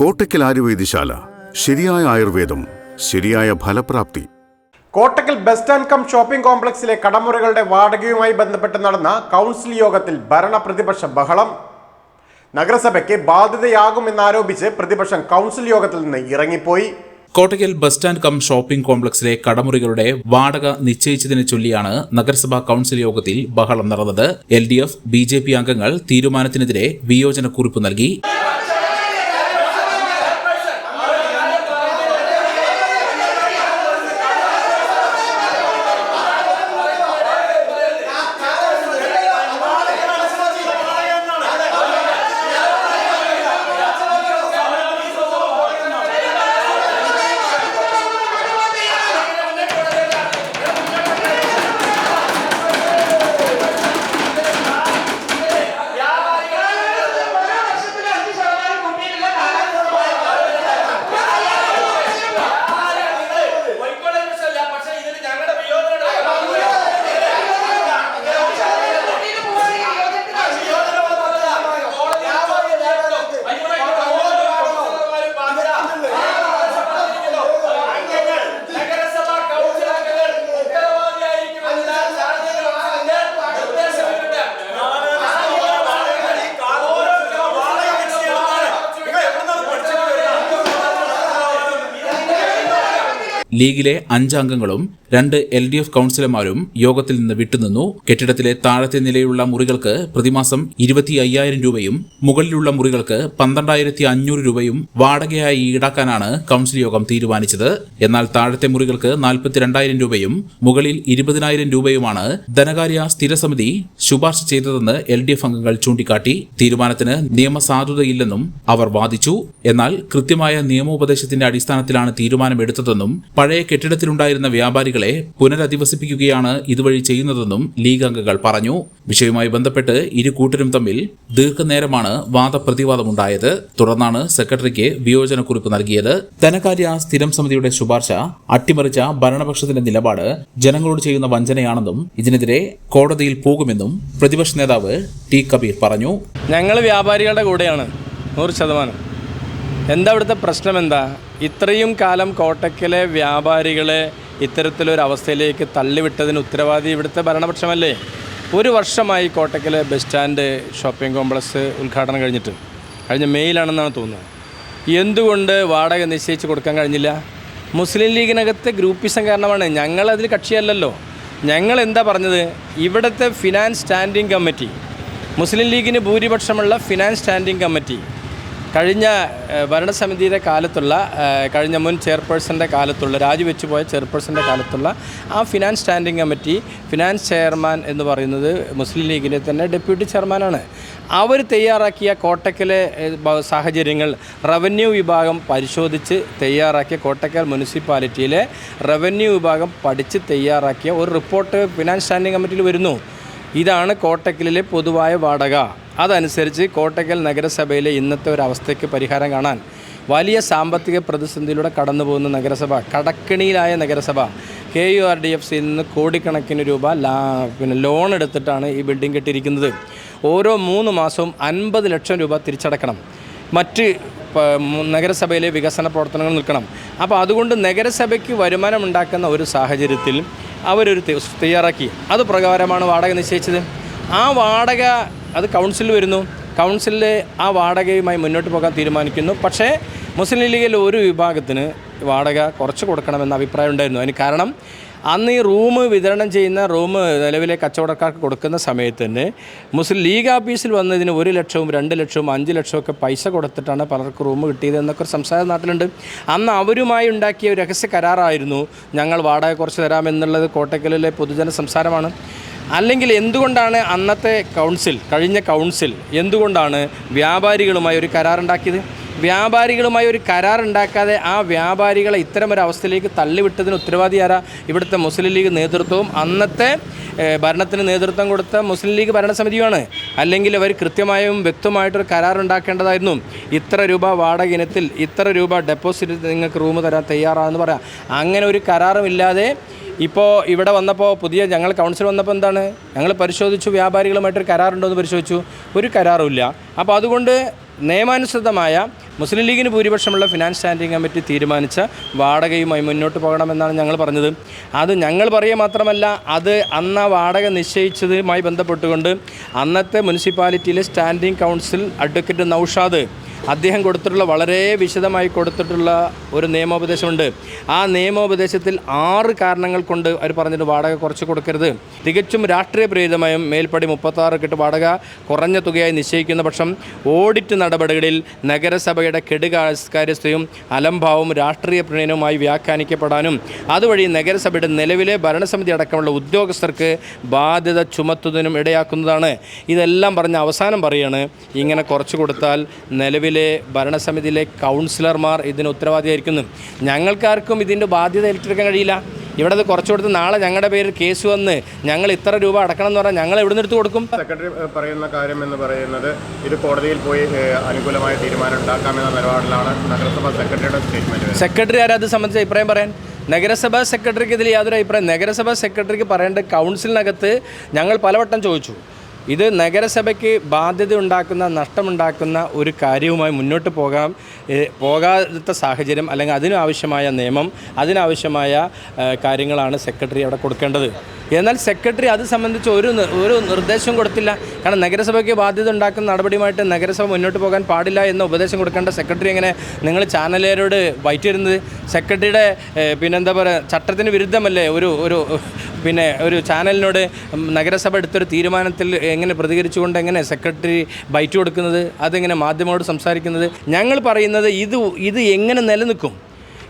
കോട്ടയ്ക്കൽ ആയുർവേദശാല ശരിയായ ആയുർവേദം ശരിയായ ഫലപ്രാപ്തി. Kottakkal bus stand cum shopping കോംപ്ലക്സിലെ കടമുറികളുടെ വാടകയുമായി ബന്ധപ്പെട്ട് നടന്ന കൗൺസിൽ യോഗത്തിൽ ഭരണ പ്രതിപക്ഷ ബഹളം. നഗരസഭയ്ക്ക് ബാധ്യതയാകുമെന്നാരോപിച്ച് പ്രതിപക്ഷം കൗൺസിൽ യോഗത്തിൽ നിന്ന് ഇറങ്ങിപ്പോയി. Kottakkal bus stand cum shopping കോംപ്ലക്സിലെ കടമുറികളുടെ വാടക നിശ്ചയിച്ചതിനെ ചൊല്ലിയാണ് നഗരസഭാ കൌൺസിൽ യോഗത്തിൽ ബഹളം നടന്നത്. L D F B J P അംഗങ്ങൾ തീരുമാനത്തിനെതിരെ വിയോജനക്കുറിപ്പ് നൽകി. ലീഗിലെ അഞ്ച് അംഗങ്ങളും രണ്ട് എൽ ഡി എഫ് കൌൺസിലർമാരും യോഗത്തിൽ നിന്ന് വിട്ടുനിന്നു. കെട്ടിടത്തിലെ താഴത്തെ നിലയിലുള്ള മുറികൾക്ക് പ്രതിമാസം ഇരുപത്തി അയ്യായിരം രൂപയും മുകളിലുള്ള മുറികൾക്ക് പന്ത്രണ്ടായിരത്തി അഞ്ഞൂറ് രൂപയും വാടകയായി ഈടാക്കാനാണ് കൌൺസിൽ യോഗം തീരുമാനിച്ചത്. എന്നാൽ താഴത്തെ മുറികൾക്ക് നാൽപ്പത്തിരണ്ടായിരം രൂപയും മുകളിൽ ഇരുപതിനായിരം രൂപയുമാണ് ധനകാര്യ സ്ഥിരസമിതി ശുപാർശ ചെയ്തതെന്ന് എൽ ഡി എഫ് അംഗങ്ങൾ ചൂണ്ടിക്കാട്ടി. തീരുമാനത്തിന് നിയമസാധുതയില്ലെന്നും അവർ വാദിച്ചു. എന്നാൽ കൃത്യമായ നിയമോപദേശത്തിന്റെ അടിസ്ഥാനത്തിലാണ് തീരുമാനമെടുത്തതെന്നും പഴയ കെട്ടിടത്തിലുണ്ടായിരുന്ന വ്യാപാരികളെ പുനരധിവസിപ്പിക്കുകയാണ് ഇതുവഴി ചെയ്യുന്നതെന്നും ലീഗ് അംഗങ്ങൾ പറഞ്ഞു. വിഷയവുമായി ബന്ധപ്പെട്ട് ഇരു കൂട്ടരും തമ്മിൽ ദീർഘനേരമാണ് വാദപ്രതിവാദമുണ്ടായത്. തുടർന്നാണ് സെക്രട്ടറിക്ക് വിയോജനക്കുറിപ്പ് നൽകിയത്. ധനകാര്യ സ്ഥിരം സമിതിയുടെ ശുപാർശ അട്ടിമറിച്ച ഭരണപക്ഷത്തിന്റെ നിലപാട് ജനങ്ങളോട് ചെയ്യുന്ന വഞ്ചനയാണെന്നും ഇതിനെതിരെ കോടതിയിൽ പോകുമെന്നും പ്രതിപക്ഷ നേതാവ് ടി. കബീർ പറഞ്ഞു. ഞങ്ങൾ വ്യാപാരികളുടെ കൂടെയാണ് നൂറ് ശതമാനം. എന്താ ഇവിടുത്തെ പ്രശ്നം എന്താ? ഇത്രയും കാലം കോട്ടക്കിലെ വ്യാപാരികളെ ഇത്തരത്തിലൊരു അവസ്ഥയിലേക്ക് തള്ളിവിട്ടതിന് ഉത്തരവാദി ഇവിടുത്തെ ഭരണപക്ഷമല്ലേ? ഒരു വർഷമായി കോട്ടക്കലെ ബസ് സ്റ്റാൻഡ് ഷോപ്പിംഗ് കോംപ്ലക്സ് ഉദ്ഘാടനം കഴിഞ്ഞിട്ട്. കഴിഞ്ഞ മെയിലാണെന്നാണ് തോന്നുന്നത്. എന്തുകൊണ്ട് വാടക നിശ്ചയിച്ച് കൊടുക്കാൻ കഴിഞ്ഞില്ല? മുസ്ലിം ലീഗിനകത്തെ ഗ്രൂപ്പിസം കാരണമാണ് ഞങ്ങളതിൽ കക്ഷിയല്ലല്ലോ. ഞങ്ങൾ എന്താ പറഞ്ഞത്? ഇവിടുത്തെ ഫിനാൻസ് സ്റ്റാൻഡിംഗ് കമ്മിറ്റി. മുസ്ലിം ലീഗിന് ഭൂരിപക്ഷമുള്ള ഫിനാൻസ് സ്റ്റാൻഡിംഗ് കമ്മിറ്റി. കഴിഞ്ഞ ഭരണസമിതിയുടെ കാലത്തുള്ള കഴിഞ്ഞ മുൻ ചെയർപേഴ്സന്റെ കാലത്തുള്ള രാജിവെച്ചു പോയ ചെയർപേഴ്സന്റെ കാലത്തുള്ള ആ finance standing committee finance chairman എന്ന് പറയുന്നത് മുസ്ലിം ലീഗിന്റെ തന്നെ ഡെപ്യൂട്ടി ചെയർമാനാണ്. അവർ തയ്യാറാക്കിയ കോട്ടക്കലെ സാഹചര്യങ്ങൾ റവന്യൂ വിഭാഗം പരിശോധിച്ച് തയ്യാറാക്കിയ കോട്ടക്കൽ മുനിസിപ്പാലിറ്റിയിലെ റവന്യൂ വിഭാഗം പഠിച്ച് തയ്യാറാക്കിയ ഒരു റിപ്പോർട്ട് ഫിനാൻസ് സ്റ്റാൻഡിംഗ് കമ്മിറ്റിയിൽ വരുന്നു. ഇതാണ് കോട്ടക്കലിലെ പൊതുവായ വാടക. അതനുസരിച്ച് കോട്ടക്കൽ നഗരസഭയിലെ ഇന്നത്തെ ഒരു അവസ്ഥയ്ക്ക് പരിഹാരം കാണാൻ വലിയ സാമ്പത്തിക പ്രതിസന്ധിയിലൂടെ കടന്നുപോകുന്ന നഗരസഭ കടക്കിണിയിലായ നഗരസഭ. K U R D F സിയിൽ നിന്ന് കോടിക്കണക്കിന് രൂപ ലാ പിന്നെ ലോൺ എടുത്തിട്ടാണ് ഈ ബിൽഡിംഗ് കെട്ടിയിരിക്കുന്നത്. ഓരോ മൂന്ന് മാസവും അൻപത് ലക്ഷം രൂപ തിരിച്ചടക്കണം. മറ്റ് നഗരസഭയിലെ വികസന പ്രവർത്തനങ്ങൾ നിൽക്കണം. അപ്പോൾ അതുകൊണ്ട് നഗരസഭയ്ക്ക് വരുമാനം ഉണ്ടാക്കുന്ന ഒരു സാഹചര്യത്തിൽ അവരൊരു തയ്യാറാക്കി. അത് പ്രകാരമാണ് വാടക നിശ്ചയിച്ചത്. ആ വാടക അത് കൗൺസിൽ വരുന്നു. കൗൺസിലിൽ ആ വാടകയുമായി മുന്നോട്ട് പോകാൻ തീരുമാനിക്കുന്നു. പക്ഷേ മുസ്ലിം ലീഗിലെ ഒരു വിഭാഗത്തിന് വാടക കുറച്ച് കൊടുക്കണമെന്ന അഭിപ്രായം ഉണ്ടായിരുന്നു. അതിന് കാരണം അന്ന് ഈ റൂം വിതരണം ചെയ്യുന്ന റൂം നിലവിലെ കച്ചവടക്കാർക്ക് കൊടുക്കുന്ന സമയത്ത് തന്നെ മുസ്ലിം ലീഗ് ഓഫീസിൽ വന്നതിന് ഒരു ലക്ഷവും രണ്ട് ലക്ഷവും അഞ്ച് ലക്ഷവും ഒക്കെ പൈസ കൊടുത്തിട്ടാണ് പലർക്കും റൂം കിട്ടിയത് എന്നൊക്കെ ഒരു സംസാരം നാട്ടിലുണ്ട്. അന്ന് അവരുമായി ഉണ്ടാക്കിയ രഹസ്യ കരാറായിരുന്നു. ഞങ്ങൾ വാടക കുറച്ച് തരാമെന്നുള്ളത് കോട്ടക്കലിലെ പൊതുജന സംസാരമാണ്. അല്ലെങ്കിൽ എന്തുകൊണ്ടാണ് അന്നത്തെ കൗൺസിൽ കഴിഞ്ഞ കൗൺസിൽ എന്തുകൊണ്ടാണ് വ്യാപാരികളുമായി ഒരു കരാറുണ്ടാക്കിയത്? വ്യാപാരികളുമായി ഒരു കരാറുണ്ടാക്കാതെ ആ വ്യാപാരികളെ ഇത്തരം ഒരു അവസ്ഥയിലേക്ക് തള്ളിവിട്ടതിന് ഉത്തരവാദി ആരാ? ഇവിടുത്തെ മുസ്ലിം ലീഗ് നേതൃത്വവും അന്നത്തെ ഭരണത്തിന് നേതൃത്വം കൊടുത്ത മുസ്ലിം ലീഗ് ഭരണസമിതിയുമാണ്. അല്ലെങ്കിൽ അവർ കൃത്യമായും വ്യക്തമായിട്ടൊരു കരാറുണ്ടാക്കേണ്ടതായിരുന്നു ഇത്ര രൂപ വാടക ഇനത്തിൽ ഇത്ര രൂപ ഡെപ്പോസിറ്റ് നിങ്ങൾക്ക് റൂം തരാൻ തയ്യാറാണെന്ന് പറയാം. അങ്ങനെ ഒരു കരാറുമില്ലാതെ ഇപ്പോൾ ഇവിടെ വന്നപ്പോൾ പുതിയ ഞങ്ങൾ കൗൺസിൽ വന്നപ്പോൾ എന്താണ്? ഞങ്ങൾ പരിശോധിച്ചു വ്യാപാരികളുമായിട്ടൊരു കരാറുണ്ടോ എന്ന് പരിശോധിച്ചു. ഒരു കരാറുമില്ല അപ്പോൾ അതുകൊണ്ട് നിയമാനുസൃതമായ മുസ്ലിം ലീഗിന് ഭൂരിപക്ഷമുള്ള ഫിനാൻസ് സ്റ്റാൻഡിംഗ് കമ്മിറ്റി തീരുമാനിച്ച വാടകയുമായി മുന്നോട്ട് പോകണമെന്നാണ് ഞങ്ങൾ പറഞ്ഞത്. അത് ഞങ്ങൾ പറയുക മാത്രമല്ല അത് അന്ന് വാടക നിശ്ചയിച്ചതുമായി ബന്ധപ്പെട്ടുകൊണ്ട് അന്നത്തെ മുനിസിപ്പാലിറ്റിയിലെ സ്റ്റാൻഡിംഗ് കൗൺസിൽ അഡ്വക്കേറ്റ് നൌഷാദ് അദ്ദേഹം കൊടുത്തിട്ടുള്ള വളരെ വിശദമായി കൊടുത്തിട്ടുള്ള ഒരു നിയമോപദേശമുണ്ട്. ആ നിയമോപദേശത്തിൽ ആറ് കാരണങ്ങൾ കൊണ്ട് അവർ പറഞ്ഞിട്ട് വാടക കുറച്ച് കൊടുക്കരുത്. തികച്ചും രാഷ്ട്രീയ പ്രേരിതമായും മേൽപ്പടി മുപ്പത്താറ് കെട്ട് വാടക കുറഞ്ഞ തുകയായി നിശ്ചയിക്കുന്ന പക്ഷം ഓഡിറ്റ് നടപടികളിൽ നഗരസഭയുടെ കെടുകാര്യസ്ഥയും അലംഭാവവും രാഷ്ട്രീയ പ്രണയനവുമായി വ്യാഖ്യാനിക്കപ്പെടാനും അതുവഴി നഗരസഭയുടെ നിലവിലെ ഭരണസമിതി അടക്കമുള്ള ഉദ്യോഗസ്ഥർക്ക് ബാധ്യത ചുമത്തുന്നതിനും ഇടയാക്കുന്നതാണ്. ഇതെല്ലാം പറഞ്ഞ് അവസാനം പറയാണ് ഇങ്ങനെ കുറച്ച് കൊടുത്താൽ നിലവിലെ ഭരണസമിതിയിലെ കൗൺസിലർമാർ ഇതിന് ഉത്തരവാദിയായിരിക്കുന്നു. ഞങ്ങൾക്കാർക്കും ഇതിന്റെ ബാധ്യത ഏറ്റെടുക്കാൻ കഴിയില്ല. ഇവിടെ അത് കുറച്ചു കൊടുത്ത് നാളെ ഞങ്ങളുടെ പേരിൽ കേസ് വന്ന് ഞങ്ങൾ ഇത്ര രൂപ അടക്കണം എന്ന് പറഞ്ഞാൽ ഞങ്ങൾ എവിടെ നിന്ന് എടുത്ത് കൊടുക്കും? സെക്രട്ടറി പറയുന്ന കാര്യം എന്ന് പറയുന്നത് ഇത് കോടതിയിൽ പോയി അനുകൂലമായ തീരുമാനം ഉണ്ടാക്കാമെന്ന നിലപാടിലാണ് നഗരസഭാ സെക്രട്ടറിയുടെ സ്റ്റേറ്റ്മെന്റ് സെക്രട്ടറി ആരാ അത് സംബന്ധിച്ച് അഭിപ്രായം പറയാൻ? നഗരസഭാ സെക്രട്ടറിക്ക് ഇതിൽ യാതൊരു അഭിപ്രായം നഗരസഭാ സെക്രട്ടറിക്ക് പറയേണ്ട കൗൺസിലിനകത്ത് ഞങ്ങൾ പലവട്ടം ചോദിച്ചു. ഇത് നഗരസഭയ്ക്ക് ബാധ്യത ഉണ്ടാക്കുന്ന നഷ്ടമുണ്ടാക്കുന്ന ഒരു കാര്യവുമായി മുന്നോട്ട് പോകാൻ പോകാത്ത സാഹചര്യം അല്ലെങ്കിൽ അതിനാവശ്യമായ നിയമം അതിനാവശ്യമായ കാര്യങ്ങളാണ് സെക്രട്ടറി അവിടെ കൊടുക്കേണ്ടത്. എന്നാൽ സെക്രട്ടറി അത് സംബന്ധിച്ച് ഒരു ഒരു നിർദ്ദേശം കൊടുത്തില്ല. കാരണം നഗരസഭയ്ക്ക് ബാധ്യത ഉണ്ടാക്കുന്ന നടപടിയുമായിട്ട് നഗരസഭ മുന്നോട്ട് പോകാൻ പാടില്ല എന്ന ഉപദേശം കൊടുക്കേണ്ട സെക്രട്ടറി എങ്ങനെ നിങ്ങൾ ചാനലുകാരോട് വൈറ്റ് വരുന്നത് സെക്രട്ടറിയുടെ പിന്നെന്താ പറയുക ചട്ടത്തിന് വിരുദ്ധമല്ലേ ഒരു ഒരു പിന്നെ ഒരു ചാനലിനോട് നഗരസഭ എടുത്തൊരു തീരുമാനത്തിൽ എങ്ങനെ പ്രതികരിച്ചുകൊണ്ട് എങ്ങനെ സെക്രട്ടറി ബൈറ്റ് കൊടുക്കുന്നത്? അതെങ്ങനെ മാധ്യമങ്ങളോട് സംസാരിക്കുന്നത്? ഞങ്ങൾ പറയുന്നത് ഇത് ഇത് എങ്ങനെ നിലനിൽക്കും?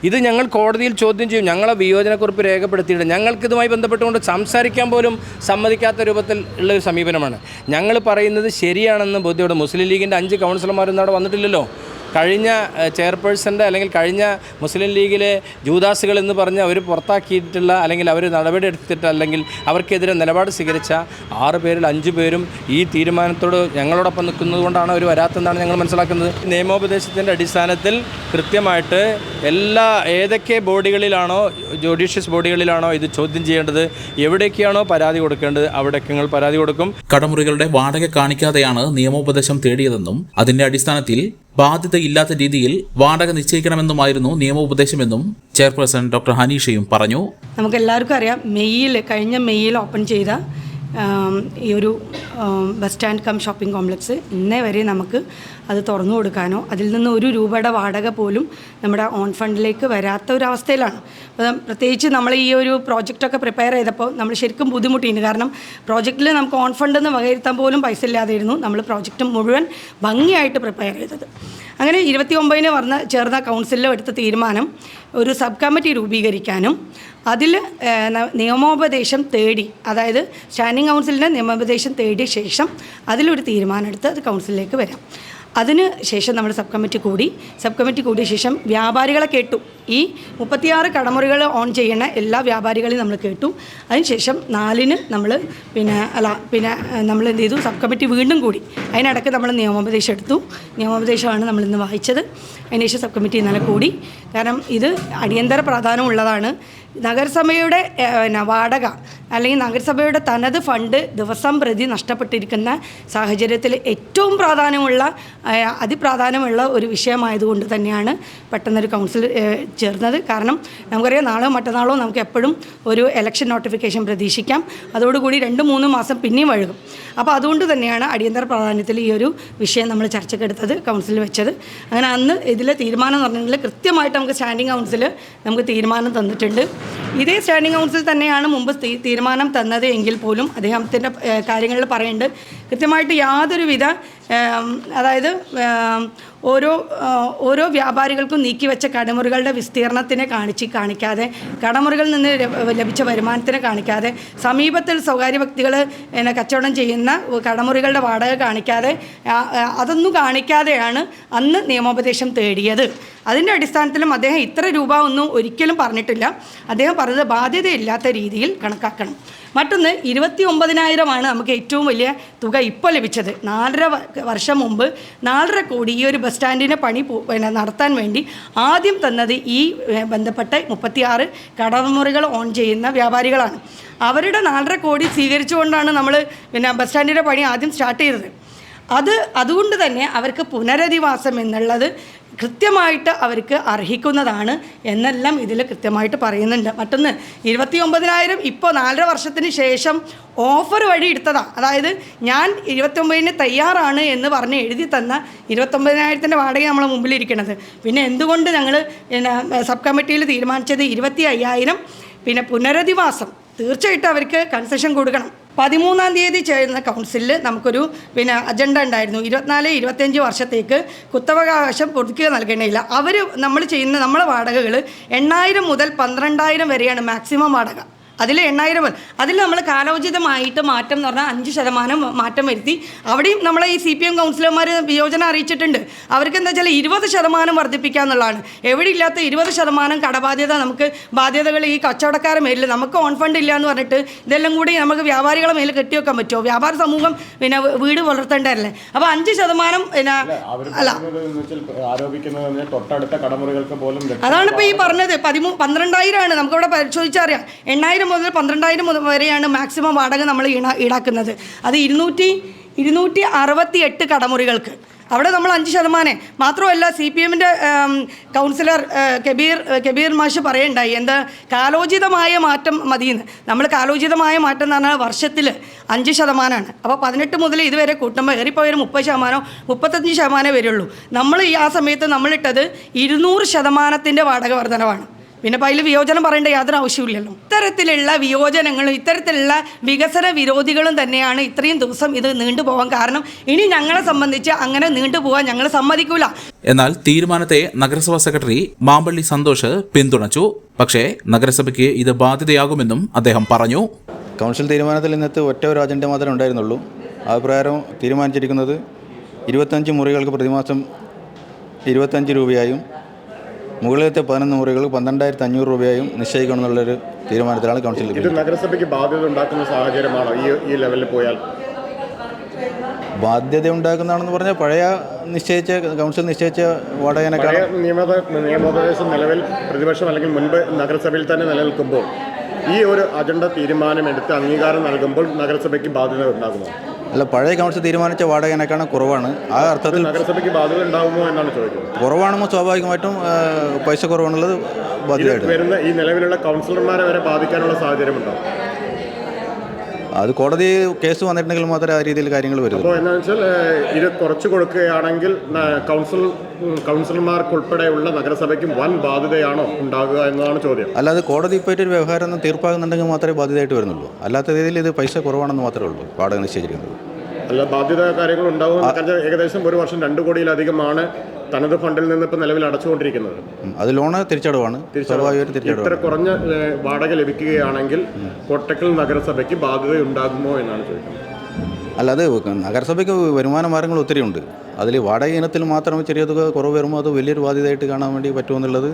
ഇത് ഞങ്ങൾ കോടതിയിൽ ചോദ്യം ചെയ്യും. ഞങ്ങളെ വിയോജനക്കുറിപ്പ് രേഖപ്പെടുത്തിയിട്ട് ഞങ്ങൾക്കിതുമായി ബന്ധപ്പെട്ടുകൊണ്ട് സംസാരിക്കാൻ പോലും സമ്മതിക്കാത്ത രൂപത്തിൽ ഉള്ള ഒരു സമീപനമാണ്. ഞങ്ങൾ പറയുന്നത് ശരിയാണെന്ന് ബോധ്യപ്പെടും മുസ്ലിം ലീഗിന്റെ അഞ്ച് കൗൺസിലർമാരൊന്നും അവിടെ വന്നിട്ടില്ലല്ലോ. കഴിഞ്ഞ ചെയർപേഴ്സന്റെ അല്ലെങ്കിൽ കഴിഞ്ഞ മുസ്ലിം ലീഗിലെ ജൂദാസുകൾ എന്ന് പറഞ്ഞ് അവർ പുറത്താക്കിയിട്ടുള്ള അല്ലെങ്കിൽ അവർ നടപടി എടുത്തിട്ട് അല്ലെങ്കിൽ അവർക്കെതിരെ നിലപാട് സ്വീകരിച്ച ആറ് പേരിൽ അഞ്ച് പേരും ഈ തീരുമാനത്തോട് ഞങ്ങളോടൊപ്പം നിൽക്കുന്നത് കൊണ്ടാണ് അവർ വരാത്തതെന്നാണ് ഞങ്ങൾ മനസ്സിലാക്കുന്നത്. നിയമോപദേശത്തിന്റെ അടിസ്ഥാനത്തിൽ കൃത്യമായിട്ട് എല്ലാ ഏതൊക്കെ ബോഡികളിലാണോ ജുഡീഷ്യസ് ബോഡികളിലാണോ ഇത് ചോദ്യം ചെയ്യേണ്ടത് എവിടേക്കാണോ പരാതി കൊടുക്കേണ്ടത് അവിടേക്ക് ഞങ്ങൾ പരാതി കൊടുക്കും. കടമുറികളുടെ വാടക കാണിക്കാതെയാണ് നിയമോപദേശം തേടിയതെന്നും അതിന്റെ അടിസ്ഥാനത്തിൽ ബാധ്യതയില്ലാത്ത രീതിയിൽ വാടക നിശ്ചയിക്കണമെന്നുമായിരുന്നു നിയമോപദേശമെന്നും ചെയർപേഴ്സൺ ഡോക്ടർ ഹനീഷയും പറഞ്ഞു. നമുക്ക് എല്ലാവർക്കും അറിയാം മെയ്യിൽ കഴിഞ്ഞ മെയ്യിൽ ഓപ്പൺ ചെയ്ത ഈ ഒരു bus stand cum shopping complex ഇന്നേ വരെ നമുക്ക് അത് തുറന്നു കൊടുക്കാനോ അതിൽ നിന്ന് ഒരു രൂപയുടെ വാടക പോലും നമ്മുടെ ഓൺ ഫണ്ടിലേക്ക് വരാത്ത ഒരു അവസ്ഥയിലാണ്. അപ്പം പ്രത്യേകിച്ച് നമ്മൾ ഈ ഒരു പ്രോജക്റ്റൊക്കെ പ്രിപ്പയർ ചെയ്തപ്പോൾ നമ്മൾ ശരിക്കും ബുദ്ധിമുട്ടിയിരുന്നു. കാരണം പ്രോജക്റ്റിൽ നമുക്ക് ഓൺ ഫണ്ട് എന്ന് വകയിരുത്താൻ പോലും പൈസ ഇല്ലാതെയിരുന്നു നമ്മൾ പ്രോജക്റ്റ് മുഴുവൻ ഭംഗിയായിട്ട് പ്രിപ്പയർ ചെയ്തത്. അങ്ങനെ ഇരുപത്തി ഒമ്പതിന് വന്ന ചേർന്ന കൗൺസിലിൽ എടുത്ത തീരുമാനം ഒരു സബ് കമ്മിറ്റി രൂപീകരിക്കാനും അതിൽ നിയമോപദേശം തേടി അതായത് സ്റ്റാൻഡിംഗ് കൗൺസിലിന്റെ നിയമോപദേശം തേടിയ ശേഷം അതിലൊരു തീരുമാനമെടുത്ത് അത് കൗൺസിലിലേക്ക് വരാം. അതിന് ശേഷം നമ്മൾ സബ് കമ്മിറ്റി കൂടി സബ് കമ്മിറ്റി കൂടിയ ശേഷം വ്യാപാരികളെ കേട്ടു. ഈ മുപ്പത്തിയാറ് കടമുറികൾ ഓൺ ചെയ്യുന്ന എല്ലാ വ്യാപാരികളെയും നമ്മൾ കേട്ടു. അതിനുശേഷം നാലിന് നമ്മൾ പിന്നെ അല്ല പിന്നെ നമ്മൾ എന്ത് ചെയ്തു? സബ് കമ്മിറ്റി വീണ്ടും കൂടി. അതിനിടയ്ക്ക് നമ്മൾ നിയമോപദേശം എടുത്തു. നിയമോപദേശമാണ് നമ്മൾ ഇന്ന് വായിച്ചത്. അതിനുശേഷം സബ് കമ്മിറ്റി ഇന്നലെ കൂടി. കാരണം ഇത് അടിയന്തര പ്രാധാന്യമുള്ളതാണ് നഗരസഭയുടെ പിന്നെ വാടക അല്ലെങ്കിൽ നഗരസഭയുടെ തനത് ഫണ്ട് ദിവസം പ്രതി നഷ്ടപ്പെട്ടിരിക്കുന്ന സാഹചര്യത്തിൽ ഏറ്റവും പ്രാധാന്യമുള്ള അതിപ്രാധാന്യമുള്ള ഒരു വിഷയമായതുകൊണ്ട് തന്നെയാണ് പെട്ടെന്നൊരു കൗൺസിൽ ചേർന്നത്. കാരണം നമുക്കറിയാം നാളോ മറ്റന്നാളോ നമുക്ക് എപ്പോഴും ഒരു എലക്ഷൻ നോട്ടിഫിക്കേഷൻ പ്രതീക്ഷിക്കാം. അതോടുകൂടി രണ്ട് മൂന്ന് മാസം പിന്നെയും വഴുകും. അപ്പോൾ അതുകൊണ്ട് തന്നെയാണ് അടിയന്തര പ്രാധാന്യത്തിൽ ഈ ഒരു വിഷയം നമ്മൾ ചർച്ചയ്ക്കെടുത്തത് കൗൺസിലിൽ വെച്ചത്. അങ്ങനെ അന്ന് ഇതിലെ തീരുമാനം എന്ന് പറഞ്ഞിട്ടുണ്ടെങ്കിൽ കൃത്യമായിട്ട് നമുക്ക് സ്റ്റാൻഡിംഗ് കൗൺസിൽ നമുക്ക് തീരുമാനം തന്നിട്ടുണ്ട്. ഇതേ സ്റ്റാൻഡിംഗ് കൗൺസിൽ തന്നെയാണ് മുമ്പ് തീരുമാനം തന്നത് എങ്കിൽ പോലും അദ്ദേഹത്തിന്റെ കാര്യങ്ങളിൽ പറയുന്നുണ്ട്. കൃത്യമായിട്ട് യാതൊരുവിധ അതായത് ഓരോ ഓരോ വ്യാപാരികൾക്കും നീക്കിവെച്ച കടമുറികളുടെ വിസ്തീർണത്തിനെ കാണിച്ച് കാണിക്കാതെ കടമുറികളിൽ നിന്ന് ലഭിച്ച വരുമാനത്തിനെ കാണിക്കാതെ സമീപത്തിൽ സ്വകാര്യ വ്യക്തികൾ പിന്നെ കച്ചവടം ചെയ്യുന്ന കടമുറികളുടെ വാടക കാണിക്കാതെ അതൊന്നും കാണിക്കാതെയാണ് അന്ന് നിയമോപദേശം തേടിയത്. അതിന്റെ അടിസ്ഥാനത്തിലും അദ്ദേഹം ഇത്ര രൂപ ഒന്നും ഒരിക്കലും പറഞ്ഞിട്ടില്ല. അദ്ദേഹം പറഞ്ഞത് ബാധ്യതയില്ലാത്ത രീതിയിൽ കണക്കാക്കണം. മറ്റൊന്ന് ഇരുപത്തി ഒമ്പതിനായിരമാണ് നമുക്ക് ഏറ്റവും വലിയ തുക ഇപ്പോൾ ലഭിച്ചത്. നാലര വർഷം മുമ്പ് നാലര കോടി ഈ ഒരു ബസ് സ്റ്റാൻഡിന്റെ പണി പിന്നെ നടത്താൻ വേണ്ടി ആദ്യം തന്നത് ഈ ബന്ധപ്പെട്ട മുപ്പത്തിയാറ് കടമുറികൾ ഓൺ ചെയ്യുന്ന വ്യാപാരികളാണ്. അവരുടെ നാലര കോടി സ്വീകരിച്ചുകൊണ്ടാണ് നമ്മൾ പിന്നെ ബസ് സ്റ്റാൻഡിന്റെ പണി ആദ്യം സ്റ്റാർട്ട് ചെയ്തത്. അത് അതുകൊണ്ട് തന്നെ അവർക്ക് പുനരധിവാസം എന്നുള്ളത് കൃത്യമായിട്ട് അവർക്ക് അർഹിക്കുന്നതാണ് എന്നെല്ലാം ഇതിൽ കൃത്യമായിട്ട് പറയുന്നുണ്ട്. മറ്റൊന്ന് ഇരുപത്തി ഒമ്പതിനായിരം ഇപ്പോൾ നാലര വർഷത്തിന് ശേഷം ഓഫർ വഴി എടുത്തതാണ് അതായത് ഞാൻ ഇരുപത്തൊമ്പതിന് തയ്യാറാണ് എന്ന് പറഞ്ഞ് എഴുതി തന്ന ഇരുപത്തൊമ്പതിനായിരത്തിന്റെ വാടക നമ്മളെ മുമ്പിലിരിക്കണത്. പിന്നെ എന്തുകൊണ്ട് ഞങ്ങൾ സബ് കമ്മിറ്റിയിൽ തീരുമാനിച്ചത് ഇരുപത്തി അയ്യായിരം പിന്നെ പുനരധിവാസം. തീർച്ചയായിട്ടും അവർക്ക് കൺസെഷൻ കൊടുക്കണം. പതിമൂന്നാം തീയതി ചേരുന്ന കൗൺസിലിൽ നമുക്കൊരു പിന്നെ അജണ്ട ഉണ്ടായിരുന്നു. ഇരുപത്തിനാല് ഇരുപത്തിയഞ്ച് വർഷത്തേക്ക് കുത്തവകാശം പുതുക്കുക നൽകേണ്ടതില്ല. അവർ നമ്മൾ ചെയ്യുന്ന നമ്മളെ വാടകകൾ എണ്ണായിരം മുതൽ പന്ത്രണ്ടായിരം വരെയാണ് മാക്സിമം വാടക. അതിൽ എണ്ണായിരം വന്നു അതിൽ നമ്മൾ കാലോചിതമായിട്ട് മാറ്റം എന്ന് പറഞ്ഞാൽ അഞ്ച് ശതമാനം മാറ്റം വരുത്തി. അവിടെയും നമ്മളെ ഈ സി പി എം കൗൺസിലർമാർ വിയോജനം അറിയിച്ചിട്ടുണ്ട്. അവർക്ക് എന്താ വെച്ചാൽ ഇരുപത് ശതമാനം വർദ്ധിപ്പിക്കുക എന്നുള്ളതാണ്. എവിടെ ഇല്ലാത്ത ഇരുപത് ശതമാനം കടബാധ്യത നമുക്ക് ബാധ്യതകൾ ഈ കച്ചവടക്കാരെ മേലിൽ നമുക്ക് ഓൺ ഫണ്ട് ഇല്ല എന്ന് പറഞ്ഞിട്ട് ഇതെല്ലാം കൂടി നമുക്ക് വ്യാപാരികളെ മേലിൽ കെട്ടിവെക്കാൻ പറ്റുമോ? വ്യാപാര സമൂഹം പിന്നെ വീട് വളർത്തേണ്ടതല്ലേ? അപ്പോൾ അഞ്ച് ശതമാനം പിന്നെ അല്ല തൊട്ടടുത്ത കടമുറികൾക്ക് പോലും അതാണ് ഇപ്പോൾ ഈ പറഞ്ഞത്. പതിമൂ പന്ത്രണ്ടായിരമാണ് നമുക്കവിടെ പരിശോധിച്ചറിയാം. എണ്ണായിരം മുതൽ പന്ത്രണ്ടായിരം മുതൽ വരെയാണ് മാക്സിമം വാടക നമ്മൾ ഈടാ ഈടാക്കുന്നത്. അത് ഇരുന്നൂറ്റി ഇരുന്നൂറ്റി അറുപത്തി എട്ട് കടമുറികൾക്ക്. അവിടെ നമ്മൾ അഞ്ച് ശതമാനം. മാത്രമല്ല സി പി എമ്മിന്റെ കൗൺസിലർ കബീർ കബീർ മാഷ് പറയുണ്ടായി. എന്താ? കാലോചിതമായ മാറ്റം മതിയെന്ന്. നമ്മൾ കാലോചിതമായ മാറ്റം എന്ന് പറഞ്ഞാൽ വർഷത്തിൽ അഞ്ച് ശതമാനമാണ്. അപ്പോൾ പതിനെട്ട് മുതൽ ഇതുവരെ കൂട്ടുമ്പോൾ ഏറിപ്പോൾ ഒരു മുപ്പത് ശതമാനമോ മുപ്പത്തഞ്ച് ശതമാനമേ വരുള്ളൂ. നമ്മൾ ഈ ആ സമയത്ത് നമ്മളിട്ടത് ഇരുന്നൂറ് ശതമാനത്തിന്റെ വാടക വർധനവാണ്. പിന്നെ അപ്പോൾ അതിൽ വിയോജനം പറയേണ്ട യാതൊരു ആവശ്യമില്ലല്ലോ ഇത്തരത്തിലുള്ള വിയോജനങ്ങളും ഇത്തരത്തിലുള്ള വികസന വിരോധികളും തന്നെയാണ് ഇത്രയും ദിവസം ഇത് നീണ്ടുപോകാൻ കാരണം ഇനി ഞങ്ങളെ സംബന്ധിച്ച് അങ്ങനെ നീണ്ടുപോകാൻ ഞങ്ങൾ സമ്മതിക്കൂല. എന്നാൽ തീരുമാനത്തെ നഗരസഭാ സെക്രട്ടറി മാമ്പള്ളി സന്തോഷ് പിന്തുണച്ചു. പക്ഷേ നഗരസഭയ്ക്ക് ഇത് ബാധ്യതയാകുമെന്നും അദ്ദേഹം പറഞ്ഞു. കൗൺസിൽ തീരുമാനത്തിൽ ഇന്നത്തെ ഒറ്റ ഒരു അജണ്ട മാത്രമേ ഉണ്ടായിരുന്നുള്ളൂ. അഭിപ്രായം തീരുമാനിച്ചിരിക്കുന്നത് ഇരുപത്തഞ്ച് മുറികൾക്ക് പ്രതിമാസം ഇരുപത്തഞ്ച് രൂപയായും മുകളിലത്തെ പതിനൊന്ന് മുറികൾ പന്ത്രണ്ടായിരത്തി അഞ്ഞൂറ് രൂപയായും നിശ്ചയിക്കണമെന്നുള്ളൊരു തീരുമാനത്തിലാണ് കൗൺസിൽ ഇത് നഗരസഭയ്ക്ക് ബാധ്യത ഉണ്ടാക്കുന്ന സാഹചര്യമാണോ ഈ ഈ ലെവലിൽ പോയാൽ? ബാധ്യത ഉണ്ടാക്കുന്നതാണെന്ന് പറഞ്ഞാൽ പഴയ നിശ്ചയിച്ച കൗൺസിൽ നിശ്ചയിച്ച വാടകനേക്കാൾ നിയമോപദേശം നിലവിൽ പ്രതിപക്ഷം അല്ലെങ്കിൽ മുൻപ് നഗരസഭയിൽ തന്നെ നിലനിൽക്കുമ്പോൾ ഈ ഒരു അജണ്ട തീരുമാനം എടുത്ത് അംഗീകാരം നൽകുമ്പോൾ നഗരസഭയ്ക്ക് ബാധ്യത ഉണ്ടാകുമോ? അല്ല പഴയ കൗൺസിൽ തീരുമാനിച്ച വാടകനേക്കാണ് കുറവാണ്. ആ അർത്ഥത്തിൽ നഗരസഭയ്ക്ക് ബാധ്യത ഉണ്ടാകുമോ എന്നാണ് ചോദിക്കുന്നത്. സ്വാഭാവികമായിട്ടും പൈസ കുറവാണുള്ളത് ബാധ്യതയായിട്ട് വരുന്ന ഈ നിലവിലുള്ള കൗൺസിലർമാരെ വരെ ബാധിക്കാനുള്ള സാഹചര്യമുണ്ടോ? അത് കോടതി കേസ് വന്നിട്ടുണ്ടെങ്കിൽ മാത്രമേ ആ രീതിയിൽ കാര്യങ്ങൾ വരുള്ളൂ അപ്പോൾ എന്താണെന്ന് വെച്ചാൽ ഇത് കുറച്ച് കൊടുക്കുകയാണെങ്കിൽ കൗൺസിൽ കൗൺസിലർമാർക്കുൾപ്പെടെയുള്ള നഗരസഭയ്ക്കും വൻ ബാധ്യതയാണോ ഉണ്ടാകുക എന്നതാണ് ചോദ്യം. അല്ലാതെ കോടതി പോയിട്ട് ഒരു വ്യവഹാരം ഒന്നും തീർപ്പാകുന്നുണ്ടെങ്കിൽ മാത്രമേ ബാധ്യതയായിട്ട് വരുന്നുള്ളൂ. അല്ലാത്ത രീതിയിൽ ഇത് പൈസ കുറവാണെന്ന് മാത്രമേ ഉള്ളൂ വാടക നിശ്ചയിച്ചിരിക്കുന്നത്. അല്ല ബാധ്യത കാര്യങ്ങൾ കാരണം ഏകദേശം ഒരു വർഷം രണ്ട് കോടിയിലധികമാണ് തനത് ഫണ്ടിൽ നിന്ന് ഇപ്പോൾ നിലവിൽ അടച്ചുകൊണ്ടിരിക്കുന്നത്. അത് ലോണ് തിരിച്ചടവാണ്. ഇത്ര കുറഞ്ഞ വാടക ലഭിക്കുകയാണെങ്കിൽ കോട്ടക്കൽ നഗരസഭയ്ക്ക് ബാധ്യത ഉണ്ടാകുമോ എന്നാണ് ചോദിക്കുന്നത്. അല്ലാതെ നഗരസഭയ്ക്ക് വരുമാന മാർഗങ്ങൾ ഒത്തിരി ഉണ്ട്. അതിൽ വാടക ഇനത്തിൽ മാത്രം ചെറിയ തുക കുറവ് വരുമ്പോൾ അത് വലിയൊരു ബാധ്യതയായിട്ട് കാണാൻ വേണ്ടി പറ്റുമെന്നുള്ളത്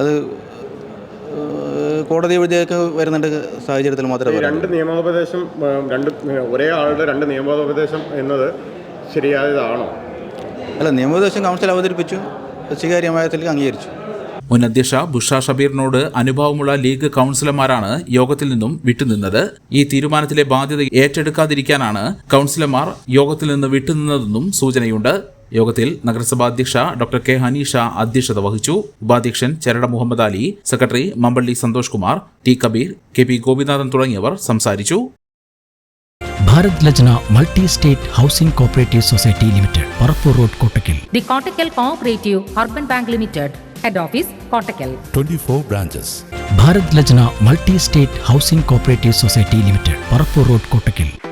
അത് കോടതി വഴിയൊക്കെ വരുന്നുണ്ട് സാഹചര്യത്തിൽ മാത്രമേ രണ്ട് നിയമോപദേശം രണ്ട് ഒരേ ആളുടെ രണ്ട് നിയമോപദേശം എന്നത് ശരിയായതാണോ? അല്ല നിയമോപദേശം കൗൺസിൽ അവതരിപ്പിച്ചു. സ്വീകാര്യമായതിൽ അംഗീകരിച്ചു. മുൻ അധ്യക്ഷ ബുഷ ഷബീറിനോട് അനുഭവമുള്ള ലീഗ് കൗൺസിലർമാരാണ് യോഗത്തിൽ നിന്നും വിട്ടുനിന്നത്. ഈ തീരുമാനത്തിലെ ബാധ്യത ഏറ്റെടുക്കാതിരിക്കാനാണ് കൗൺസിലർമാർ യോഗത്തിൽ നിന്ന് വിട്ടുനിന്നതെന്നും സൂചനയുണ്ട്. യോഗത്തിൽ നഗരസഭാ അധ്യക്ഷ ഡോക്ടർ കെ ഹനീഷ അധ്യക്ഷത വഹിച്ചു. ഉപാധ്യക്ഷൻ ചരട Muhammad Ali secretary Mampally Santhosh Kumar T Kabeer K P Gopinathan തുടങ്ങിയവർ സംസാരിച്ചു. Bharat Lajna multi state housing cooperative society limited Parappur road Kottakkal. The Kottakkal Cooperative bank limited head office Kottakkal. Kottakkal. 24 branches. Bharat Lajna multi state housing cooperative society limited Parappur road Kottakkal.